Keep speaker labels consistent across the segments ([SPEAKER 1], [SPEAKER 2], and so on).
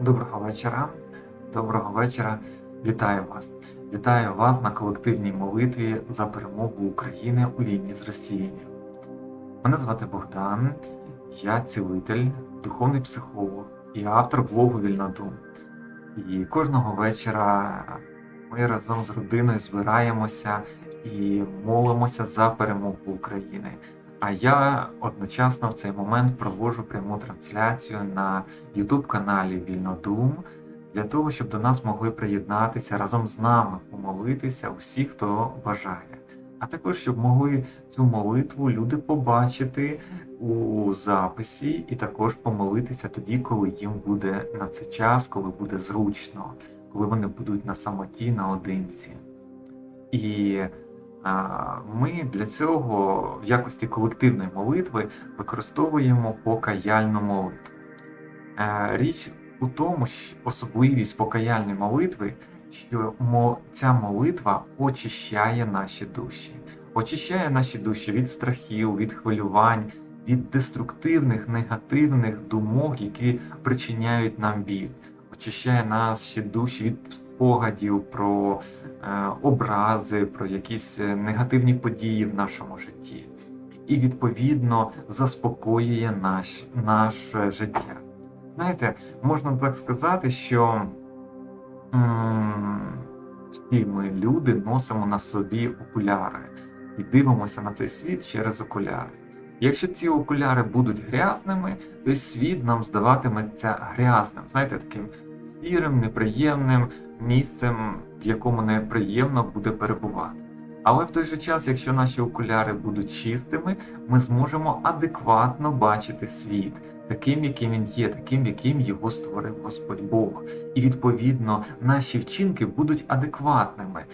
[SPEAKER 1] Доброго вечора. Доброго вечора. Вітаю вас. Вітаю вас на колективній молитві за перемогу України у війні з Росією. Мене звати Богдан, я цілитель, духовний психолог і автор блогу Вільнодум. І кожного вечора ми разом з родиною збираємося і молимося за перемогу України. А я одночасно в цей момент проводжу пряму трансляцію на YouTube каналі Вільнодум для того, щоб до нас могли приєднатися разом з нами, помолитися усі, хто бажає. А також щоб могли цю молитву люди побачити у записі і також помолитися тоді, коли їм буде на це час, коли буде зручно, коли вони будуть на самоті наодинці. І ми для цього в якості колективної молитви використовуємо покаяльну молитву. Е, Річ у тому, що особливість покаяльної молитви, що ця молитва очищає наші душі, очищає наші душі від страхів, від хвилювань, від деструктивних, негативних думок, які причиняють нам біль, очищає наші душі від спогадів про е, образи, про якісь е, негативні події в нашому житті, і відповідно заспокоює наш, наше життя. Знаєте, можна так сказати, що всі ми люди носимо на собі окуляри і дивимося на цей світ через окуляри. Якщо ці окуляри будуть грязними, то світ нам здаватиметься грязним, знаєте, таким сірим, неприємним місцем, в якому неприємно буде перебувати. Але в той же час, якщо наші окуляри будуть чистими, ми зможемо адекватно бачити світ, таким, яким він є, таким, яким його створив Господь Бог. І відповідно наші вчинки будуть адекватними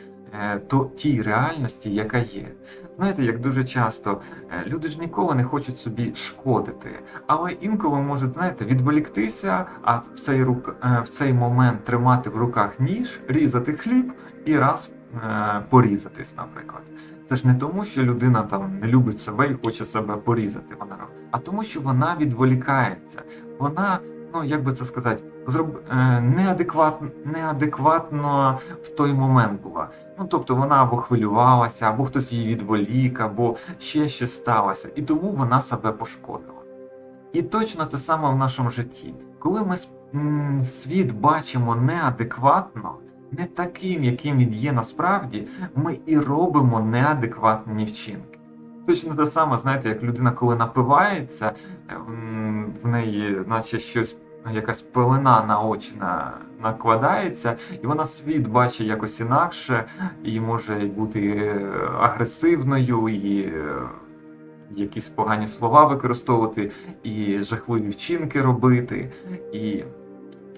[SPEAKER 1] то тій реальності, яка є. Знаєте, як дуже часто е, люди ж ніколи не хочуть собі шкодити, але інколи можуть, знаєте, відволіктися, а в цей рук е, в цей момент тримати в руках ніж, різати хліб і раз е, порізатись, наприклад. Це ж не тому, що людина там не любить себе і хоче себе порізати, вона а тому, що вона відволікається. Вона, ну як би це сказати, е, неадекватно, неадекватно в той момент була. Ну тобто вона або хвилювалася, або хтось її відволік, або ще щось сталося, і тому вона себе пошкодила. І точно те саме в нашому житті. Коли ми світ бачимо неадекватно, не таким, яким він є насправді, ми і робимо неадекватні вчинки. Точно те саме, знаєте, як людина, коли напивається, в неї, наче щось, якась пелена на очі на, накладається, і вона світ бачить якось інакше, і може бути е, агресивною, і е, якісь погані слова використовувати, і жахливі вчинки робити. І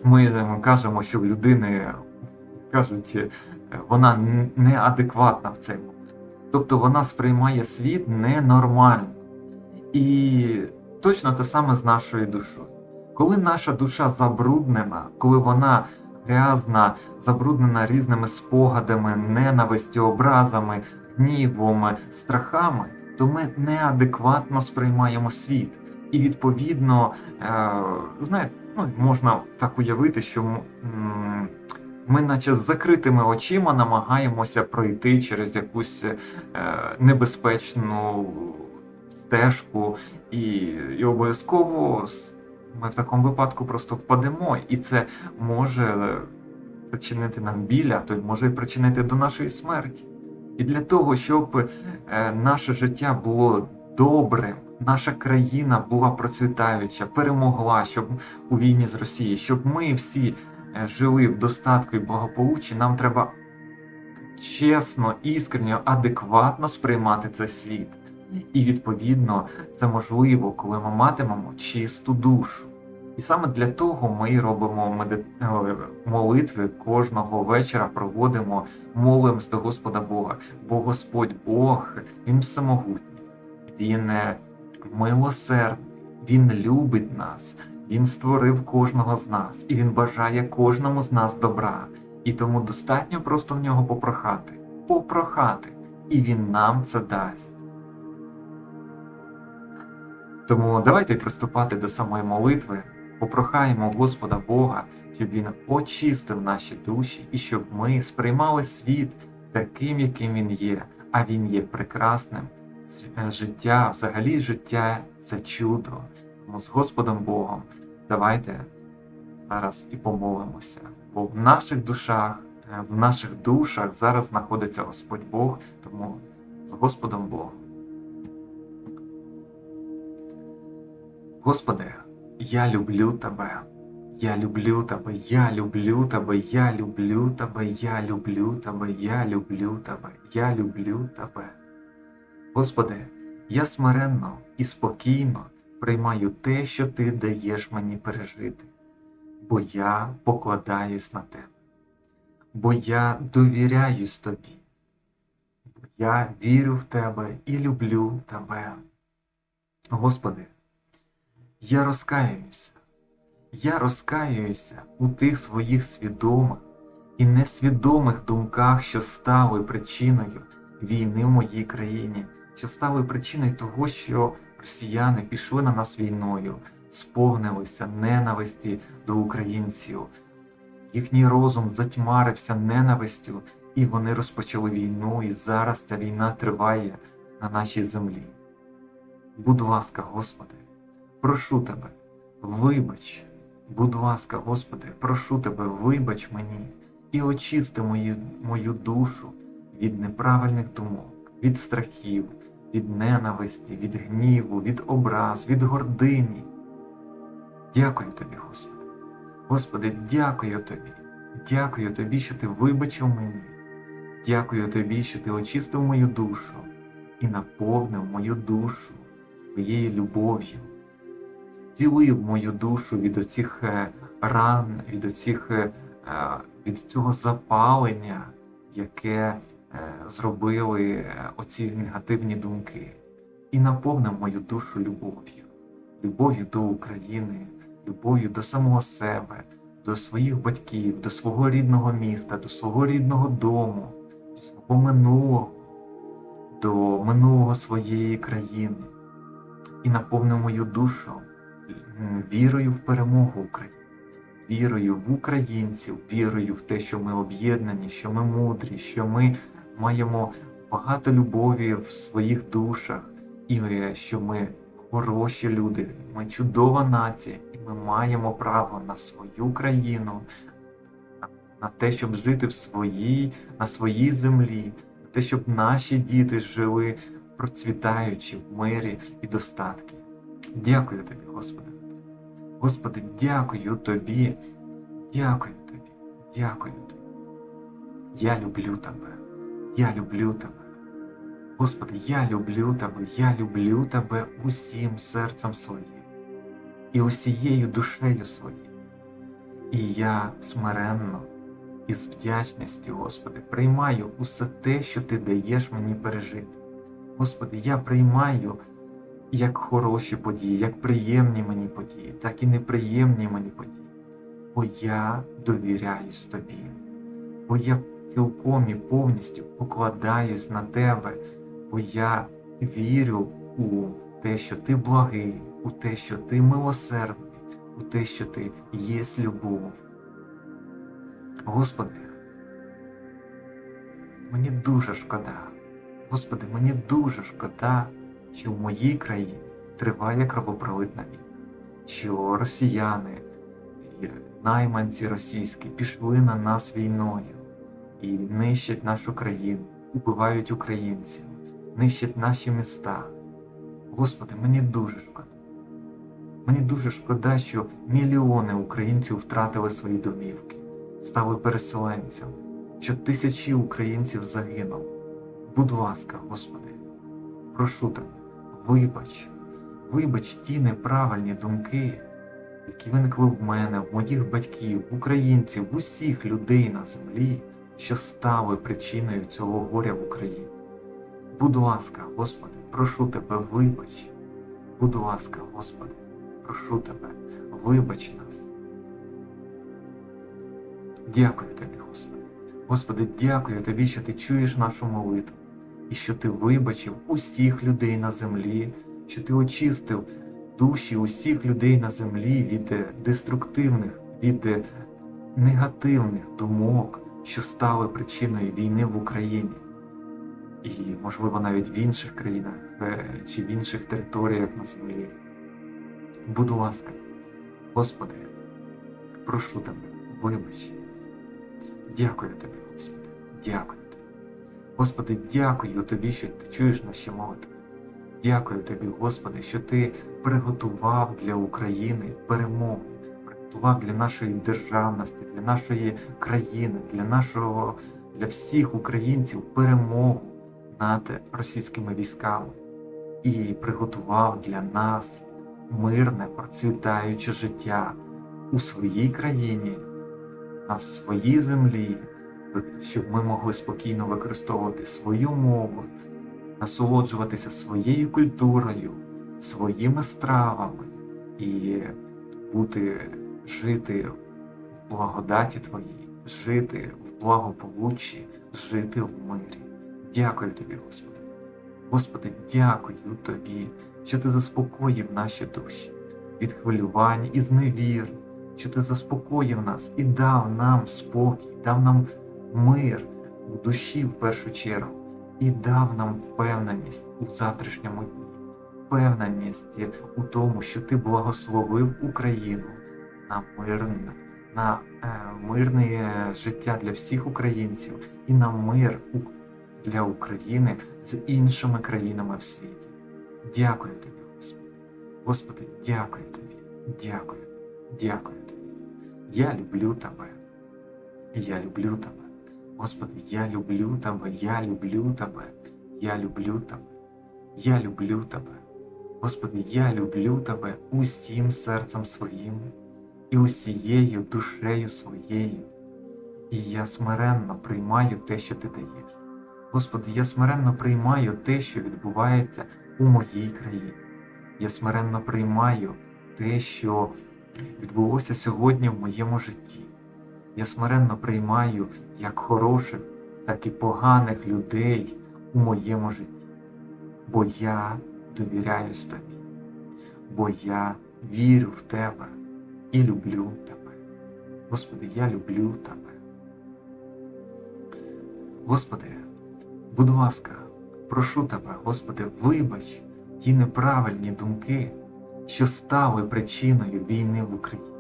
[SPEAKER 1] ми кажемо, що в людини кажуть, е, вона неадекватна в момент. Тобто вона сприймає світ ненормально. І точно те саме з нашою душою. Коли наша душа забруднена, коли вона грязна, забруднена різними спогадами, ненавистю, образами, гнівом, страхами, то ми неадекватно сприймаємо світ. І відповідно, е, знаєте, ну, можна так уявити, що ми, наче з закритими очима, намагаємося пройти через якусь е, небезпечну стежку, і, і обов'язково ми в такому випадку просто впадемо, і це може причинити нам біль, а то може й причинити до нашої смерті. І для того, щоб е, наше життя було добрим, наша країна була процвітаюча, перемогла, щоб у війні з Росією, щоб ми всі е, жили в достатку і благополуччі, нам треба чесно, іскренньо, адекватно сприймати цей світ. І відповідно це можливо, коли ми матимемо чисту душу. І саме для того ми робимо меди... е, молитви кожного вечора, проводимо, молимось до Господа Бога. Бо Господь Бог, Він всемогутній, Він е, милосердний, Він любить нас, Він створив кожного з нас, і Він бажає кожному з нас добра. І тому достатньо просто в нього попрохати, попрохати, і Він нам це дасть. Тому давайте приступати до самої молитви, попрохаємо Господа Бога, щоб він очистив наші душі і щоб ми сприймали світ таким, яким він є, а він є прекрасним. Е, Життя, взагалі життя це чудо. Тому з Господом Богом давайте зараз і помолимося. Бо в наших душах, е, в наших душах зараз знаходиться Господь Бог, тому з Господом Богом. Господи, я люблю Тебе. Я люблю Тебе, я люблю Тебе, я люблю Тебе, я люблю Тебе, я люблю Тебе, я люблю Тебе. Господи, я смиренно і спокійно приймаю те, що Ти даєш мені пережити, бо я покладаюсь на Тебе, бо я довіряюсь Тобі, бо я вірю в Тебе і люблю Тебе. Господи, я розкаююся. Я розкаююся у тих своїх свідомих і несвідомих думках, що стали причиною війни в моїй країні, що стали причиною того, що росіяни пішли на нас війною, сповнилися ненависті до українців. Їхній розум затьмарився ненавистю, і вони розпочали війну, і зараз ця війна триває на нашій землі. Будь ласка, Господи, прошу Тебе, вибач. Будь ласка, Господи, прошу Тебе, вибач мені і очисти мою, мою душу від неправильних думок, від страхів, від ненависті, від гніву, від образ, від гордині. Дякую Тобі, Господи. Господи, дякую Тобі. Дякую Тобі, що Ти вибачив мені. Дякую Тобі, що Ти очистив мою душу і наповнив мою душу Твоєю любов'ю зцілив мою душу від оцих е, ран, від оцих, е, е, від цього запалення, яке зробили оці негативні думки, і наповнив мою душу любов'ю, любов'ю до України, любов'ю до самого себе, до своїх батьків, до свого рідного міста, до свого рідного дому, до свого минулого, до минулого своєї країни. І наповнив мою душу вірою в перемогу України, вірою в українців, вірою в те, що ми об'єднані, що ми мудрі, що ми маємо багато любові в своїх душах, і е, що ми хороші люди, ми чудова нація, і ми маємо право на свою країну, на те, щоб жити в своїй, на своїй землі, на те, щоб наші діти жили процвітаючи в мирі і достатки. Дякую тобі, Господи. Господи, дякую тобі, дякую тобі, дякую тобі. Я люблю тебе, я люблю тебе. Господи, я люблю тебе, я люблю тебе усім серцем своїм і усією душею своєю. І я смиренно і з вдячністю, Господи, приймаю усе те, що Ти даєш мені пережити. Господи, я приймаю як хороші події, як приємні мені події, так і неприємні мені події. Бо я довіряюсь тобі, бо я цілком і повністю покладаюсь на тебе, бо я вірю у те, що ти благий, у те, що ти милосердний, у те, що ти єсть любов. Господи, мені дуже шкода. Господи, мені дуже шкода, що в моїй країні триває кровопролитна війна, що росіяни, і найманці російські пішли на нас війною і нищать нашу країну, убивають українців, нищать наші міста. Господи, мені дуже шкода. Мені дуже шкода, що мільйони українців втратили свої домівки, стали переселенцями, що тисячі українців загинули. Будь ласка, Господи, прошу тебе, вибач, вибач ті неправильні думки, які виникли в мене, в моїх батьків, в українців, в усіх людей на землі, що стали причиною цього горя в Україні. Будь ласка, Господи, прошу тебе, вибач. Будь ласка, Господи, прошу тебе, вибач нас. Дякую тобі, Господи. Господи, дякую тобі, що ти чуєш нашу молитву, і що ти вибачив усіх людей на землі, що ти очистив душі усіх людей на землі від е, деструктивних, від е, негативних думок, що стали причиною війни в Україні, і, можливо, навіть в інших країнах е, чи в інших територіях на землі. Будь ласка, Господи, прошу тебе, вибач. Дякую тобі, Господи, дякую. Господи, дякую тобі, що ти чуєш наші молитви. Дякую тобі, Господи, що ти приготував для України перемогу, приготував для нашої державності, для нашої країни, для нашого, для всіх українців перемогу над російськими військами і приготував для нас мирне, процвітаюче життя у своїй країні, на своїй землі, щоб ми могли спокійно використовувати свою мову, насолоджуватися своєю культурою, своїми стравами і бути жити в благодаті Твоїй, жити в благополуччі, жити в мирі. Дякую тобі, Господи. Господи, дякую тобі, що ти заспокоїв наші душі від хвилювань і зневір, що ти заспокоїв нас і дав нам спокій, дав нам мир в душі в першу чергу, і дав нам впевненість у завтрашньому дні, впевненість у тому, що ти благословив Україну на мирне, на е, мирне життя для всіх українців і на мир для України з іншими країнами в світі. Дякую тобі, Господи. Господи, дякую тобі, дякую, дякую тобі. Я люблю тебе. Я люблю тебе. Господи, я люблю тебе, я люблю тебе, я люблю тебе, я люблю тебе. Господи, я люблю тебе усім серцем своїм і усією душею своєю. І я смиренно приймаю те, що ти даєш. Господи, я смиренно приймаю те, що відбувається у моїй країні. Я смиренно приймаю те, що відбулося сьогодні в моєму житті. Я смиренно приймаю як хороших, так і поганих людей у моєму житті. Бо я довіряюсь тобі, бо я вірю в тебе і люблю тебе. Господи, я люблю тебе. Господи, будь ласка, прошу тебе, Господи, вибач ті неправильні думки, що стали причиною війни в Україні.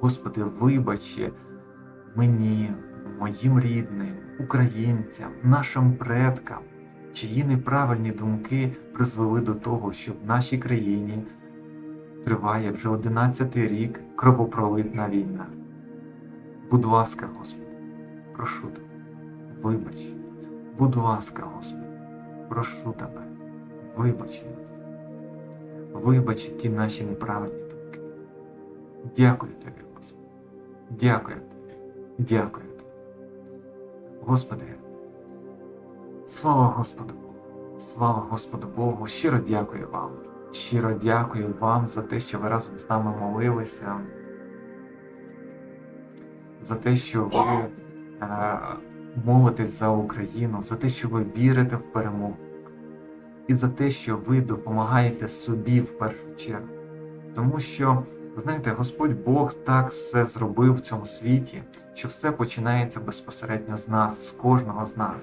[SPEAKER 1] Господи, вибач мені, моїм рідним, українцям, нашим предкам, чиї неправильні думки призвели до того, що в нашій країні триває вже 11 рік кровопролитна війна. Будь ласка, Господи, прошу тебе, вибач. Будь ласка, Господи, прошу тебе, вибач. Вибач ті наші неправильні думки. Дякую тобі, Господи. Дякую. Дякую. Господи, слава Господу Богу. Слава Господу Богу. Щиро дякую вам. Щиро дякую вам за те, що ви разом з нами молилися. За те, що ви е, молитесь за Україну, за те, що ви вірите в перемогу. І за те, що ви допомагаєте собі в першу чергу. Тому що, знаєте, Господь Бог так все зробив в цьому світі, що все починається безпосередньо з нас, з кожного з нас.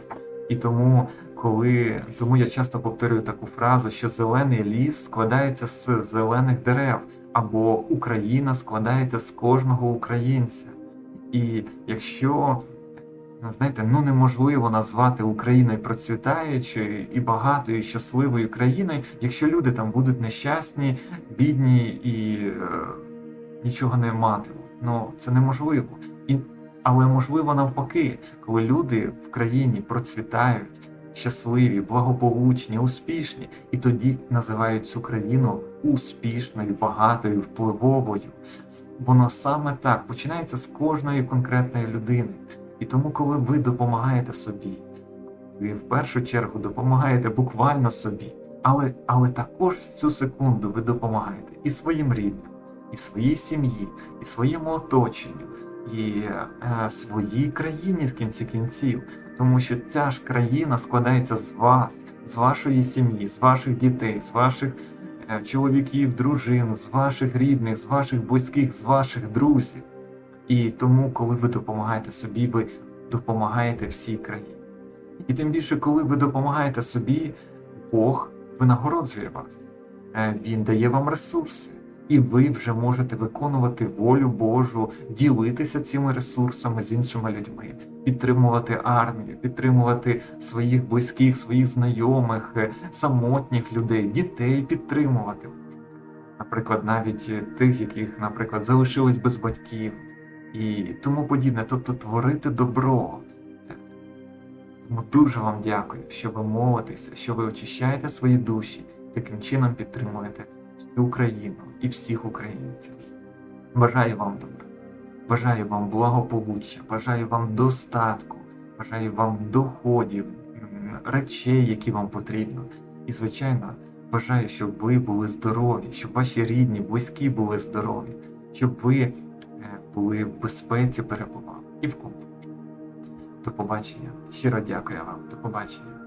[SPEAKER 1] І тому, коли тому я часто повторюю таку фразу, що зелений ліс складається з зелених дерев, або Україна складається з кожного українця. І якщо знаєте, ну неможливо назвати Україною процвітаючою і багатою, і щасливою країною, якщо люди там будуть нещасні, бідні і е, нічого не матимуть. Ну це неможливо. І, але можливо навпаки, коли люди в країні процвітають, щасливі, благополучні, успішні, і тоді називають цю країну успішною, багатою, впливовою. Воно саме так починається з кожної конкретної людини. І тому, коли ви допомагаєте собі, ви в першу чергу допомагаєте буквально собі, але, але також в цю секунду ви допомагаєте і своїм рідним, і своїй сім'ї, і своєму оточенню, і е, своїй країні в кінці кінців. Тому що ця ж країна складається з вас, з вашої сім'ї, з ваших дітей, з ваших е, чоловіків, дружин, з ваших рідних, з ваших близьких, з ваших друзів. І тому, коли ви допомагаєте собі, ви допомагаєте всій країні. І тим більше, коли ви допомагаєте собі, Бог винагороджує вас. Е, Він дає вам ресурси, і ви вже можете виконувати волю Божу, ділитися цими ресурсами з іншими людьми, підтримувати армію, підтримувати своїх близьких, своїх знайомих, е, самотніх людей, дітей підтримувати. Наприклад, навіть тих, яких, наприклад, залишились без батьків і тому подібне. Тобто творити добро. Тому дуже вам дякую, що ви молитеся, що ви очищаєте свої душі, таким чином підтримуєте всю Україну і всіх українців. Бажаю вам добра, бажаю вам благополуччя, бажаю вам достатку, бажаю вам доходів, речей, які вам потрібно. І, звичайно, бажаю, щоб ви були здорові, щоб ваші рідні, близькі були здорові, щоб ви були в безпеці перебував і в комфорті. До побачення. Щиро дякую вам. До побачення.